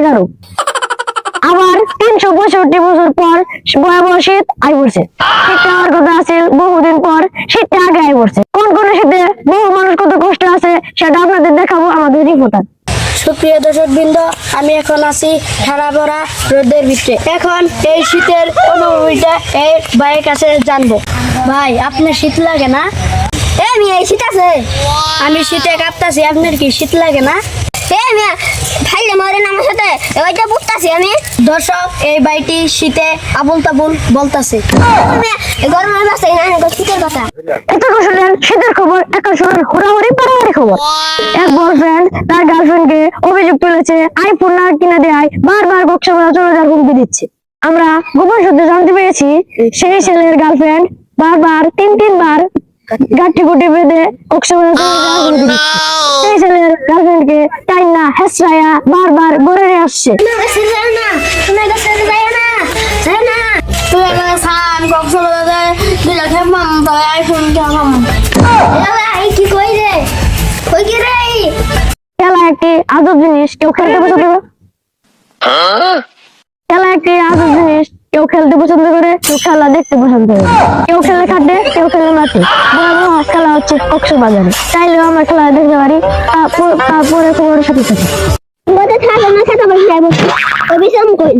এগারো। আবার তিনশো পঁয়ষট্টি বছর পর ভয়াবহ শীত পড়ছে। শীতটা আমার কথা আছে? বহুদিন পর শীতটা আগে পড়ছে। কোন কোন শীতে বহু মানুষ কত কষ্ট আছে সেটা আপনাদের দেখাবো আমাদের রিপোর্টার সুপ্রিয় দর্শক বৃন্দ আমি এখন আছি ঠাড়া ভরা রোদের ভিতরে। এখন এই শীতের অনুভূতিটা এই ভাইয়ের কাছে জানব। ভাই, আপনার শীত লাগে না? এই শীত আছে? আমি শীতে কাঁপতাছি, আপনার কি শীত লাগে না? এ মিয়া খাইলে মরে না আমার সাথে? ওইটা বুঝতাছি আমি। দর্শক এই বাইটি শীতে আবুল তাবুল বলতাছে গরমের না শীতের কথা। এত শুনলেন শীতের খবর এখন শুনুন হুড়াহুড়ি পাড়াহুড়ি খবর। এক বয়ফ্রেন্ড তার গার্লফ্রেন্ডকে অভিযোগ তুলেছে আইফোন না কিনে দেয় বারবার কক্সবাজার চলে যাওয়ার হুমকি দিচ্ছে। আমরা গোপন সূত্রে জানতে পেরেছি সেই ছেলের গার্লফ্রেন্ড বারবার তিন তিনবার গাঠি গুটি বেঁধে কক্সবাজার চলে যাওয়ার হুমকি দিচ্ছে। গার্লফ্রেন্ডকে টাইম না হেসরাইয়া বারবার গড়ে আসছে তুই খেলা একটি আজব জিনিস কেউ খেলতে পছন্দ করে খেলা একটি আজব জিনিস কেউ খেলতে পছন্দ করে কেউ খেলা দেখতে পছন্দ করে কেউ খেলে খাটে কেউ খেলে মাঠে খেলা হচ্ছে কক্সবাজারে চাইলেও আমরা খেলা দেখতে পারি তারপর- খবরের সাথে সাথে বতে থাকো না খেতে বসে যাব। অভিষেক কই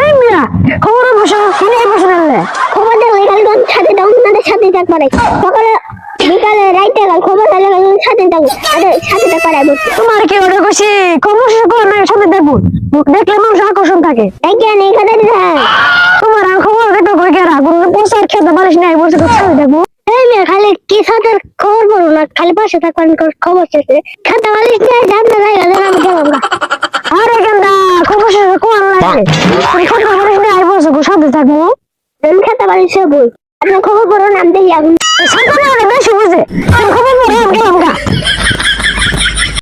এই মিয়া খবর বসো কিনে বসে আনলে খবর খালি কোন সাথে দাও আপনাদের সাথে থাক পারে। সকালে বিকালে রাইতে গেল খবর দেখলে খালি সাথে থাকো আরে সাথে থাক পারে তোমার কি ওটা খুশি? খবর শেষ না সাথে দেখব। দেখলে মানুষ আকর্ষণ থাকে। এখানে এখানে হ্যাঁ। তোমার খবর দেখো কই গেরা? কোন প্রচার খেতে পারিস না বসে তো সাথে দেখব। এই মেয়ে খালি কি সাথে খবর বলো না খালি পাশে খবর শেষে খাতা জানতে যাই গেলে আমি গেলাম না আরে গেন্দা খবর শেষ কোন লাগে? খেতে পারিস না বসে সাথে থাকব। আমি খাতা পালিশে বই আপনার খবর পড়ো নাম দেখি আগুন সাথে